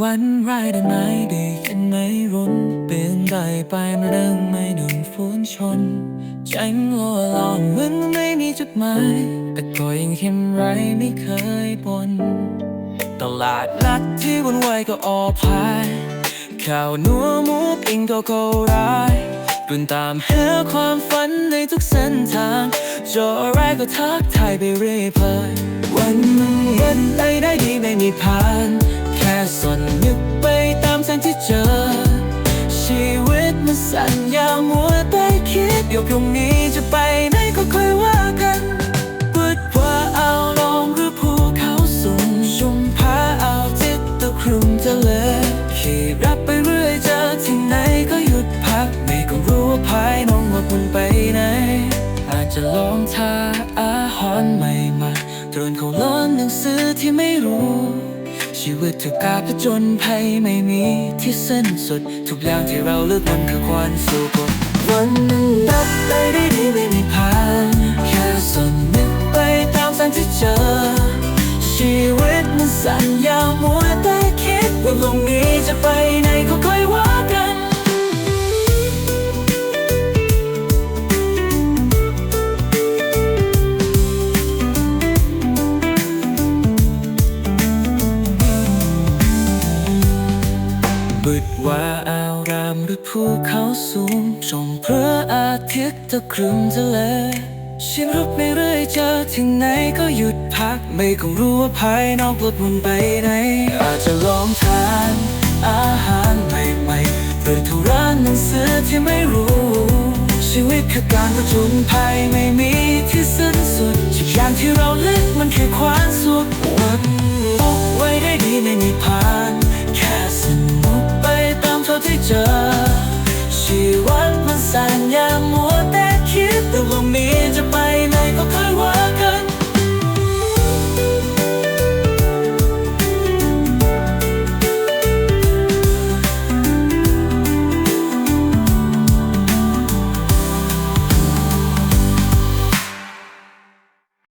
วันไรได้ไหมดีกันไหมรุนเปลี่ยนได้ไปมาเรื่องไม่โดนฝนชนใจมันวัวลองเหมือนไม่มีจุดหมาย แต่ก็ยังเห็นไรไม่เคยบนตลาดนัดที่วุ่นวายก็ออกพายข้าวนัวหมูปิ้งก็โกร้ายเดินตามหาความฝันในทุกเส้นทางเจออะไรก็ทักทายไปเรื่อยเพลินวันมันวันใดได้ดีไม่มีผ่าน สนนึกไปตามแสงที่เจอ ชีวิตมันสั่นยาวมัวแต่คิดเดี๋ยวพรุ่งนี้จะไปไหนก็ค่อยว่ากันพูดว่าเอาลงหรือภูเขาสูงชุมพาเอาจิตตะครุมทะเลขี่รับไปเรื่อยเจอที่ไหนก็หยุดพักไม่ก็รู้ว่าภายน้องว่าคุณไปไหน อาจจะลองทาอาหารใหม่มาตรวนเขาล้อนหนังสือที่ไม่ ชีวิตถูกกาผจญภัยไม่มีที่สิ้นสุด ทุกอย่างที่เราเลือกมันคือความสุขวันหนึ่งนับไปได้ดีไม่มีผ่านแค่สนนึกไปตามแสงที่เจอ ชีวิตมันสั้นยาวมัวแต่คิดว่าลงนี้จะไปไหน บึดว่าอารามหรือภูเขาสูง ชมพระอาทิตย์ตะครึมทะเลชีวิตไม่เรื่อยเจอที่ไหนก็หยุดพัก ไม่คงรู้ว่าภายนอกปลดมันไปไหน อาจจะลองทานอาหารใหม่ๆเปิดทุร้านหนังสือที่ไม่รู้ ชีวิตคือการผจญภัยไม่มี